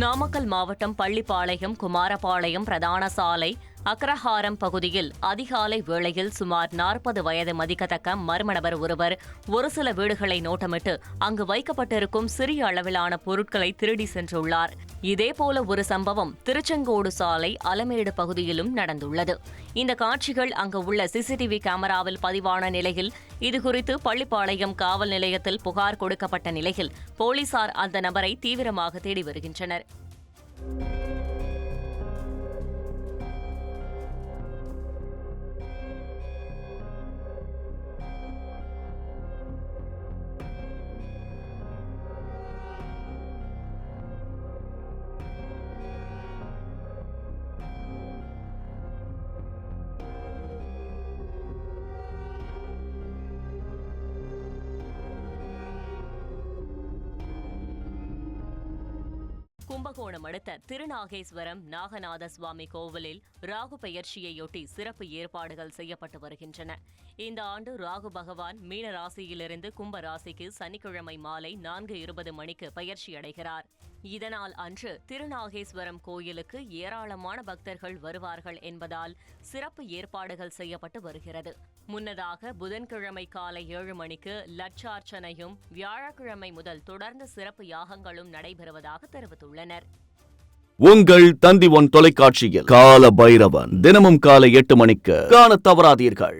நாமக்கல் மாவட்டம் பள்ளிப்பாளையம் குமாரபாளையம் பிரதான சாலை அக்ரஹாரம் பகுதியில் அதிகாலை வேளையில் சுமார் நாற்பது வயது மதிக்கத்தக்க மர்ம நபர் ஒருவர் ஒரு சில வீடுகளை நோட்டமிட்டு அங்கு வைக்கப்பட்டிருக்கும் சிறிய அளவிலான பொருட்களை திருடி சென்றுள்ளார். இதேபோல ஒரு சம்பவம் திருச்செங்கோடு சாலை அலமேடு பகுதியிலும் நடந்துள்ளது. இந்த காட்சிகள் அங்கு உள்ள சிசிடிவி கேமராவில் பதிவான நிலையில் இதுகுறித்து பள்ளிப்பாளையம் காவல் நிலையத்தில் புகார் கொடுக்கப்பட்ட நிலையில் போலீசார் அந்த நபரை தீவிரமாக தேடி வருகின்றனர். கும்பகோணம் அடுத்த திருநாகேஸ்வரம் நாகநாத சுவாமி கோவிலில் ராகு பெயர்ச்சியையொட்டி சிறப்பு ஏற்பாடுகள் செய்யப்பட்டு வருகின்றன. இந்த ஆண்டு ராகு பகவான் மீன ராசியிலிருந்து கும்ப ராசிக்கு சனிக்கிழமை மாலை நான்கு இருபது மணிக்கு பயிற்சி அடைகிறார். இதனால் அன்று திருநாகேஸ்வரம் கோயிலுக்கு ஏராளமான பக்தர்கள் வருவார்கள் என்பதால் சிறப்பு ஏற்பாடுகள் செய்யப்பட்டு வருகிறது. முன்னதாக புதன்கிழமை காலை ஏழு மணிக்கு லட்சார்ச்சனையும் வியாழக்கிழமை முதல் தொடர்ந்து சிறப்பு யாகங்களும் நடைபெறுவதாக தெரிவித்துள்ளனர். உங்கள் தந்தி ஒன் தொலைக்காட்சியில் கால பைரவன் தினமும் காலை எட்டு மணிக்கு காண தவறாதீர்கள்.